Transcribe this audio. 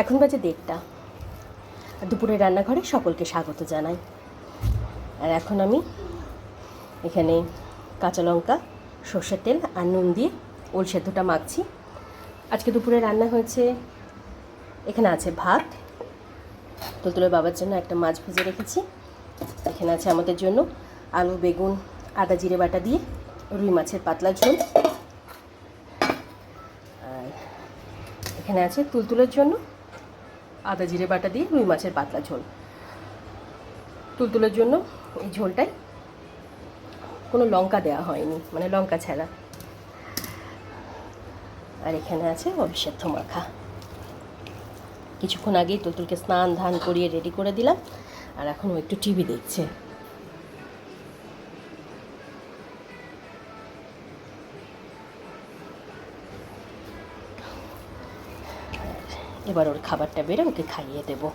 এখন বাজে দেড়টা। দুপুরে রান্নাঘরে সকলকে স্বাগত জানাই। আর এখন আমি এখানে কাঁচা লঙ্কা, সর্ষের তেল আর নুন দিয়ে ওল সেদ্ধটা মাখছি। আজকে দুপুরে রান্না হয়েছে, এখানে আছে ভাত। তুলতুলের বাবার জন্য একটা মাছ ভেজে রেখেছি। এখানে আছে আমাদের জন্য আলু, বেগুন, আদা, জিরে বাটা দিয়ে রুই মাছের পাতলা ঝোল। আর এখানে আছে তুলতুলের জন্য আদা জিরে বাটা দিয়ে রুই মাছের পাতলা ঝোল। তুলতুলের জন্য এই ঝোলটাই কোনো লঙ্কা দেওয়া হয়নি মানে লঙ্কা ছাড়া। আর এখানে আছে অবিষেদ্ধ মাখা। কিছুক্ষণ আগেই তুলতুলকে স্নান ধান করিয়ে রেডি করে দিলাম, আর এখন ও একটু টিভি দেখছে। এবার ওর খাবারটা বেড়ে ওকে খাইয়ে দেবো।